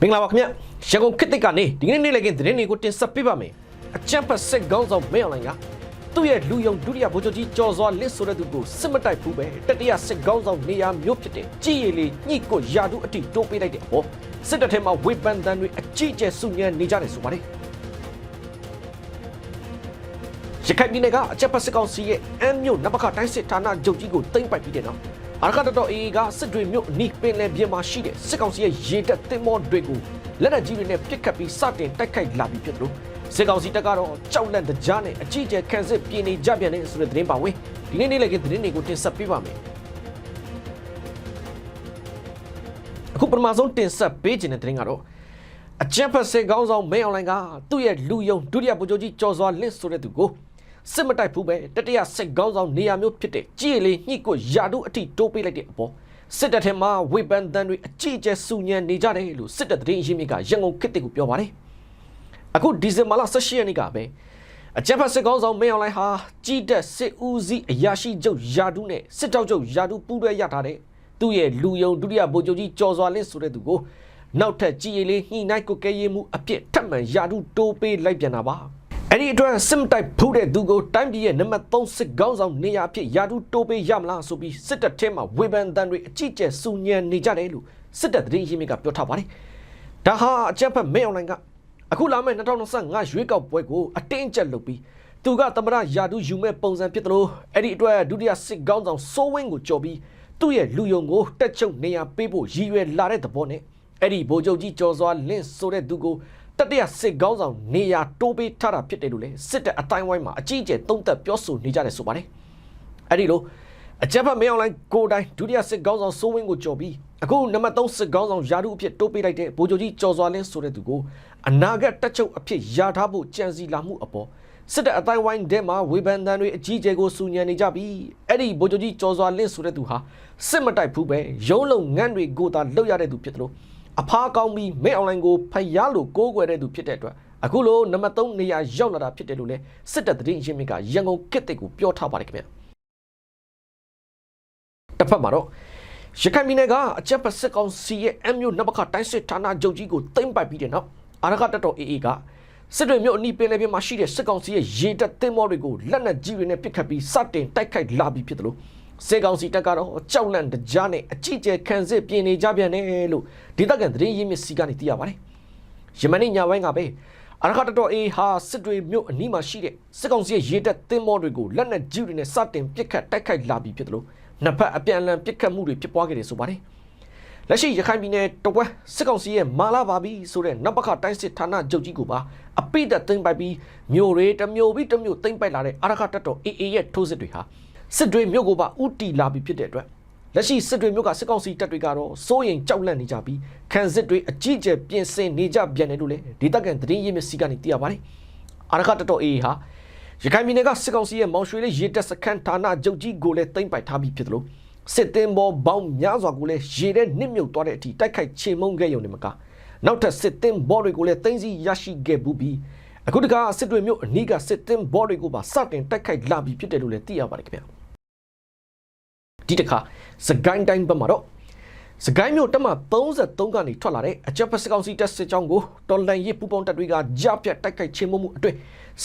မင်္ဂလာပါခင်ဗျရန်ကုန်ခေတ်သစ်ကနေဒီကနေ့နေ့လည်ခင်းသတင်းတွေကိုတင်ဆက်ပေးပါမယ်အချမ်းဖတ်စစ်ကောင်းဆောင်မင်းအောင်လိုင်ကသူ့ရဲ့လူယုံဒုတိယဗိုလ်ချုပ်ကြီးကျော်စွာလစ်ဆိုတဲ့သူကိုစစ်မတိုက်ဘူးပဲတတိယစစ်ကောင်းဆောင်နေရာမျိုးဖြစ်တဲ့ကြည်ရည်လေးညှိကိုယာတုအထိတိုးပေးလိုက်တဲ့အပေါ်စစ်တပ်ထဲမှာဝေဖန်တန်တွေအကြီးအကျယ်စုညံနေကြတယ်ဆိုပါတယ်ရခိုင်ပြည်နယ်ကအချက်ဖတ်စစ်ကောင်စီရဲ့အမ်းမြို့နဘခတိုင်းစစ်ဌာနချုပ်ကြီးကိုသိမ်းပိုက်ပြီးတဲ့နောက် အာရကတတော်အေကစစ်တွေမြို့အနီးပင်လယ်ပြင်မှာရှိတဲ့စစ်ကောင်စီရဲ့ရေတပ်သင်္ဘောတွေကိုလက်နက်ကြီးတွေနဲ့ပစ်ခတ်ပြီးစတင်တိုက်ခိုက်လာပြီးဖြစ်တယ်လို့စစ်ကောင်စီတပ်ကတော့ကြောက်လန့်တကြားနဲ့အကြီးအကျယ်ခံစစ်ပြင်နေကြပြန်တဲ့ဆိုတဲ့သတင်းပါဝင်ဒီနေ့နေ့လည်ကသတင်းတွေကိုတင်ဆက်ပေးပါမယ်အခုပထမဆုံးတင်ဆက်ပေးခြင်းတဲ့သတင်းကတော့အကြံဖတ်စစ်ကောင်းဆောင်မဲအွန်လိုင်းကသူ့ရဲ့လူယုံဒုတိယဗိုလ်ချုပ်ကြီးကျော်စွာလင့်ဆိုတဲ့သူကို စစ်မတိုက်ဘူးပဲတတိယစစ်ကောင်းဆောင်နေရာမျိုးဖြစ်တဲ့ကြည်လေးညှိကိုယာတုအထိတိုးပေးလိုက်တဲ့အပေါ်စစ်တပ်ထဲမှာဝေပန်တန်တွေအကြီးအကျယ်စုညံနေကြတယ်လို့စစ်တပ်သတင်းရင်းမြစ်ကရန်ကုန်ခေတ်တစ်ကိုပြောပါတယ်အခုဒီဇင်ဘာလ18ရက်နေ့ကပဲအကြံဖတ်စစ်ကောင်းဆောင်မဲအွန်လိုင်းဟာကြီးတက်စစ်ဦးစီးအရာရှိချုပ်ယာတုနဲ့စစ်တောက်ချုပ်ယာတုပူးတွဲရထားတဲ့သူ့ရဲ့လူယုံဒုတိယဗိုလ်ချုပ်ကြီးကျော်စွာလင့်ဆိုတဲ့သူကိုနောက်ထပ်ကြည်ရည်လေးညှိနှိုင်းကိုကဲရေးမှုအပြစ်ထပ်မံယာတုတိုးပေးလိုက်ပြန်တာပါ အဲ့ဒီအတွက်စစ်မတိုက်ဖူးတဲ့သူကိုတိုင်းပြည်ရဲ့နံပါတ်3စစ်ကောင်းဆောင်နေရာအဖြစ်ယာတုတိုးပေးရမလားဆိုပြီးစစ်တပ်ထဲမှာဝေဖန်တန်တွေအကြီးကျယ်စုညံနေကြတယ်လို့စစ်တပ်သတင်းရင်းမြစ်ကပြောထားပါတယ်ဒါဟာအကြက်ဖက်မဲအွန်လိုင်းကအခုလာမယ့်2025ရွေးကောက်ပွဲကိုအတင်းကျပ်လုပ်ပြီးသူကသမရယာတုယူမဲ့ပုံစံဖြစ်တယ်လို့အဲ့ဒီအတွက်ဒုတိယစစ်ကောင်းဆောင်စိုးဝင်းကိုကြော်ပြီးသူ့ရဲ့လူယုံကိုတက်ချုပ်နေရာပေးဖို့ရည်ရွယ်လာတဲ့သဘောနဲ့အဲ့ဒီဗိုလ်ချုပ်ကြီးကျော်စွာလင့်ဆိုတဲ့သူကို တတိယစစ်ကောင်းဆောင်နေရာတိုးပေးထားတာဖြစ်တယ်လို့လေစစ်တပ်အတိုင်းဝိုင်းမှာအကြီးအကျယ်သုံးသပ်ပြောဆိုနေကြတယ်ဆိုပါတယ်အဲ့ဒီလိုအကြက်ဖက်မင်းအွန်လိုင်းကိုတိုင်းဒုတိယစစ်ကောင်းဆောင်စိုးဝင်းကိုကြော်ပြီးအခုနံပါတ်3စစ်ကောင်းဆောင်ယာတုအဖြစ်တိုးပေးလိုက်တဲ့ဗိုလ်ချုပ်ကြီးကျော်စွာလင်းဆိုတဲ့သူကိုအနာဂတ်တက်ချုပ်အဖြစ်ယာထားဖို့ကြံစီလာမှုအပေါ်စစ်တပ်အတိုင်းဝိုင်းထဲမှာဝေဖန်တန်တွေအကြီးကျယ်ကိုစူညံနေကြပြီးအဲ့ဒီဗိုလ်ချုပ်ကြီးကျော်စွာလင်းဆိုတဲ့သူဟာစစ်မတိုက်ဘူးပဲရုံးလုံးငန်းတွေကိုသာလှုပ်ရတဲ့သူဖြစ်တယ်လို့ အဖားကောင်းပြီးမဲအွန်လိုင်းကိုဖျားလို့ကိုးကွယ်တဲ့သူဖြစ်တဲ့အတွက်အခုလိုနံပါတ်3နေရာရောက်လာတာဖြစ်တယ်လို့လဲစစ်တပ်သတင်းရင်းမြစ်ကရန်ကုန်ကစ်တစ်ကိုပြောထားပါတယ်ခင်ဗျာတစ်ဖက်မှာတော့ရခိုင်ပြည်နယ်ကအကြက်ပတ်စစ်ကောင်စီရဲ့အမျိုးနဘခတိုင်းစစ်ဌာနချုပ်ကြီးကိုသိမ်းပိုက်ပြီးတဲ့နောက်အာရကတပ်တော် AA ကစစ်တွေမြို့အနီးပင်လယ်ပြင်မှာရှိတဲ့စစ်ကောင်စီရဲ့ရေတပ်သင်္ဘောတွေကိုလက်နက်ကြီးတွေနဲ့ပစ်ခတ်ပြီးစတင်တိုက်ခိုက်လာပြီးဖြစ်တယ်လို့ စစ်ကောင်စီတပ်ကတော့ကြောက်လန့်တကြားနဲ့အကြီးကျယ်ခံစစ်ပြင်နေကြပြန်တယ်လို့ဒေသခံသတင်းရင်းမြစ်စီကနေသိရပါတယ်။ယမန်ညပိုင်းကပဲအရခတတော်အေဟာစစ်တွေမြို့အနီးမှာရှိတဲ့စစ်ကောင်စီရဲ့ရေတပ်သင်္ဘောတွေကိုလက်နက်ကြီးတွေနဲ့စတင်ပစ်ခတ်တိုက်ခိုက်လာပြီးဖြစ်တယ်လို့နှစ်ဖက်အပြန်အလှန်ပစ်ခတ်မှုတွေဖြစ်ပွားခဲ့တယ်ဆိုပါတယ်။လက်ရှိရခိုင်ပြည်နယ်တဝက်စစ်ကောင်စီရဲ့မာလာပါပြီဆိုတဲ့နဘခတိုင်းစစ်ဌာနချုပ်ကြီးကိုပါအပိတ်သိမ့်ပိုက်ပြီးမြို့တွေတစ်မြို့ပြီးတစ်မြို့သိမ့်ပိုက်လာတဲ့အရခတတော် AA ရဲ့ထိုးစစ်တွေဟာ စစ်တွေမြို့ကိုပါဥတီလာပြီးဖြစ်တဲ့အတွက်လက်ရှိစစ်တွေမြို့ကစစ်ကောင်စီတပ်တွေကတော့စိုးရင်ကြောက်လန့်နေကြပြီးခံစစ်တွေအကြီးအကျယ်ပြင်ဆင်နေကြပြန်တယ်လို့လည်းဒေသခံသတင်းရင်းမြစ်စီကနေသိရပါတယ်။အာရခတတော် AA ဟာရခိုင်ပြည်နယ်ကစစ်ကောင်စီရဲ့မောင်ရွှေလေးရေတပ်စခန်းဌာနချုပ်ကြီးကိုလည်းသိမ်းပိုက်ထားပြီးဖြစ်တယ်လို့စစ်တင်ဘောပေါင်းများစွာကိုလည်းရေထဲနစ်မြုပ်သွားတဲ့အထိတိုက်ခိုက်ချေမှုန်းခဲ့ရုံနဲ့မကနောက်ထပ်စစ်တင်ဘောတွေကိုလည်းသိမ်းဆည်းရရှိခဲ့ဘူးပြီးအခုတခါစစ်တွေမြို့အနီးကစစ်တင်ဘောတွေကိုပါစတင်တိုက်ခိုက်လာပြီးဖြစ်တယ်လို့လည်းသိရပါတယ်ခင်ဗျာ ဒီတခါစကိုင်းတိုင်းဘက်မှာတော့စကိုင်းမြို့တက်မှ33ကနေထွက်လာတဲ့အကြက်ဖက်စစ်ကောင်စီတပ်စစ်ကြောင်းကိုတော်လန်ရေးပူပေါင်းတပ်တွေကကြားပြတ်တိုက်ခိုက်ချင်းမှုမှုအတွင်း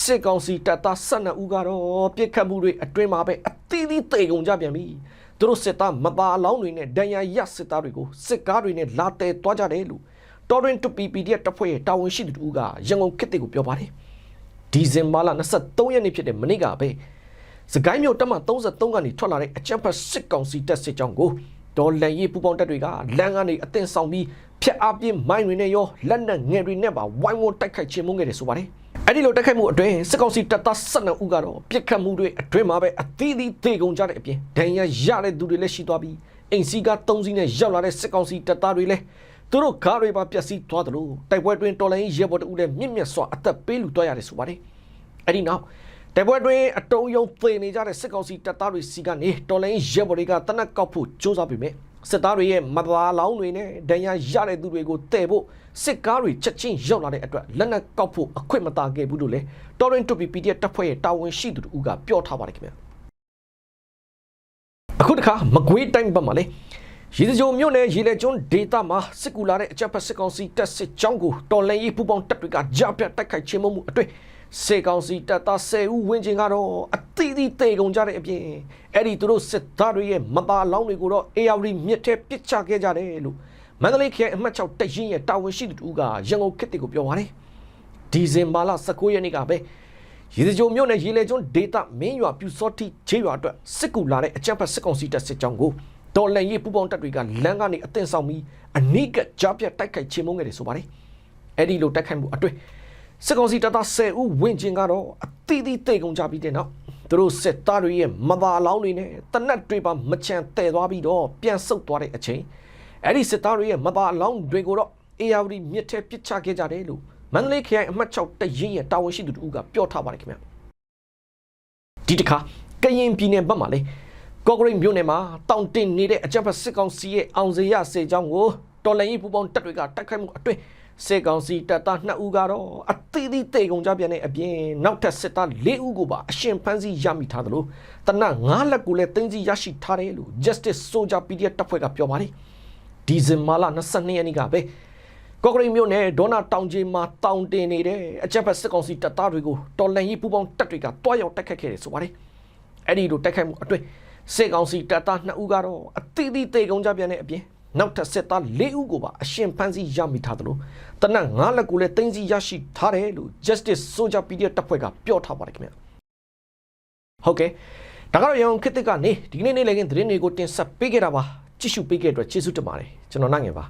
စစ်ကောင်စီတပ်သား12ဦးကတော့ပြစ်ခတ်မှုတွေအတွင်းမှာပဲအသီးသီးတေကုန်ကြပြန်ပြီသူတို့စစ်သားမသားအလောင်းတွေနဲ့ဒဏ်ရာရစစ်သားတွေကိုစစ်ကားတွေနဲ့လာတဲသွားကြတယ်လို့တော်ရင်တူ PPDF တပ်ဖွဲ့ရဲ့တာဝန်ရှိသူတို့ကရန်ကုန်ခေတ်တွေကိုပြောပါတယ်ဒီဇင်ဘာလ23ရက်နေ့ဖြစ်တဲ့မနေ့ကပဲ စကိုင်းမြို့တက်မှ33ကနေထွက်လာတဲ့အကြံဖက်စစ်ကောင်စီတပ်စစ်ကြောင်းကိုဒေါ်လန်ရေးပူပေါင်းတပ်တွေကလမ်းကနေအသင်ဆောင်ပြီးဖျက်အားပြင်းမိုင်းတွေနဲ့ရောလက်နက်ငယ်တွေနဲ့ပါဝိုင်းဝန်းတိုက်ခိုက်ခြင်းမုန်းခဲ့တယ်ဆိုပါတယ်။အဲ့ဒီလိုတိုက်ခိုက်မှုအတွင်းစစ်ကောင်စီတပ်သား12ဦးကတော့ပြစ်ခတ်မှုတွေအတွင်းမှာပဲအသီးသီးသေကုန်ကြတဲ့အပြင်ဒဏ်ရာရတဲ့သူတွေလည်းရှိသွားပြီးအိမ်စီက3စီးနဲ့ရောက်လာတဲ့စစ်ကောင်စီတပ်သားတွေလည်းသူတို့ကားတွေပါပျက်စီးသွားတယ်လို့တိုက်ပွဲတွင်တော်လိုင်းရဲဘော်တဦးလည်းမြင့်မြတ်စွာအသက်ပေးလူသွားရတယ်ဆိုပါတယ်။အဲ့ဒီနောက် တိုက်ပွဲတွင်အတုံးယုံသေနေကြတဲ့စစ်ကောင်စီတပ်သားတွေစီကနေတော်လိုင်းရဲဘော်တွေကတနက်ကောက်ဖို့ကြိုးစားပြီးမြဲစစ်သားတွေရဲ့မသားလောင်းတွေနဲ့ဒဏ်ရာရတဲ့သူတွေကိုတည်ဖို့စစ်ကားတွေချက်ချင်းရောက်လာတဲ့အတွက်လက်နက်ကောက်ဖို့အခွင့်မတာခဲ့ဘူးလို့လေတော်ရင်တူပီ PDF တပ်ဖွဲ့ရဲ့တာဝန်ရှိသူတို့ကပြောထားပါတယ်ခင်ဗျာအခုတခါမကွေးတိုင်းဘက်မှာလေရရေစကြိုမြို့နယ်ရေလေကျွန်းဒေသမှာစစ်ကူလာတဲ့အကြပ်ဖက်စစ်ကောင်စီတပ်စစ်ကြောင်းကိုတော်လှန်ရေးပူပေါင်းတပ်တွေကကြားပြတ်တိုက်ခိုက်ခြင်းမှုအတွေ့ စေကောင်စီတပ်သား10ဦးဝန်းကျင်ကတော့အသီးသီးတေကုန်ကြတဲ့အပြင်အဲ့ဒီသူတို့စစ်သားတွေရဲ့မသားလောင်းတွေကိုတော့ ARD မြစ်ထဲပစ်ချခဲ့ကြတယ်လို့မန္တလေးခရိုင်အမှတ်6တပ်ရင်းရဲ့တာဝန်ရှိသူတို့ကရန်ကုန်ခေတ်တွေကိုပြောပါတယ်ဒီဇင်ဘာလ19ရက်နေ့ကပဲရေစကြိုမြို့နယ်ရေလေကျွန်းဒေသမင်းရွာပြူစောတိခြေရွာအတွက်စစ်ကူလာတဲ့အကြပ်ဖက်စစ်ကောင်စီတပ်စစ်ကြောင်းကိုတော်လန်ရေးပူပေါင်းတပ်တွေကလမ်းကနေအသင့်ဆောင်ပြီးအနိကကြားပြတ်တိုက်ခိုက်ချေမှုန်းခဲ့တယ်ဆိုပါတယ်။အဲ့ဒီလိုတိုက်ခိုက်မှုအတွေ့ စစ်ကောင်စီတပ်သား10ဦးဝင့်ကျင်ကတော့အသီးသီးတိတ်ကုန်ကြပြီးတဲ့နောက်သူတို့စစ်သားတွေရဲ့မသာလောင်းတွေနဲ့တနက်တွေပါမချန်တဲ့သွားပြီးတော့ပြန်ဆုတ်သွားတဲ့အချိန်အဲ့ဒီစစ်သားတွေရဲ့မသာလောင်းတွေကိုတော့ ARD မြစ်ထဲပစ်ချခဲ့ကြတယ်လို့မန္တလေးခရိုင်အမှတ်6တရင်ရဲ့တာဝန်ရှိသူတို့ကပြောထားပါတယ်ခင်ဗျာ။ဒီတစ်ခါကရင်ပြည်နယ်ဘက်မှာလေကော့ဂရိတ်မြို့နယ်မှာတောင်တင်နေတဲ့အကြမ်းဖက်စစ်ကောင်စီရဲ့အောင်စရစေချောင်းကို တော်လှန်ရေးပူပေါင်းတပ်တွေကတိုက်ခိုက်မှုအတွင်းစစ်ကောင်စီတပ်သား2ဦးကတော့အသီးသီးတေကုန်ကြပြန်တဲ့အပြင်နောက်ထပ်စစ်သား4ဦးကိုပါအရှင်ဖမ်းဆီးရမိထားသလိုတနက်9လက်ကိုလည်းတင်းစီရရှိထားတယ်လို့ Justice Soldier PDF တပ်ဖွဲ့ကပြောပါတယ်ဒီဇင်ဘာလ22ရက်နေ့ကပဲကော့ဂရိတ်မြို့နယ်ဒေါနာတောင်ကြီးမှာတောင်တင်နေတဲ့အကြမ်းဖက်စစ်ကောင်စီတပ်သားတွေကိုတော်လှန်ရေးပူပေါင်းတပ်တွေကတွားရောက်တိုက်ခတ်ခဲ့တယ်ဆိုပါတယ်အဲ့ဒီလိုတိုက်ခိုက်မှုအတွင်းစစ်ကောင်စီတပ်သား2ဦးကတော့အတိအသီးတေကုံကြပြန်တဲ့အပြင် နောက်ထပ်စစ်သား4ဦးကိုပါအရှင်ဖမ်းဆီးရမိထားသလိုတနက်9လက်ကိုလည်းတင်းစီရရှိထားတယ်လို့ Justice Soldier PDF တပ်ဖွဲ့ကပြောထားပါတယ်ခင်ဗျဟုတ်ကဲ့ဒါကတော့ရအောင်ခေတ်သစ်ကနေဒီနေ့နေ့လည်းကသတင်းတွေကိုတင်ဆက်ပေးခဲ့တာပါကြည့်ရှုပေးခဲ့တဲ့အတွက်ကျေးဇူးတင်ပါတယ်ကျွန်တော်နိုင်ငယ်ပါ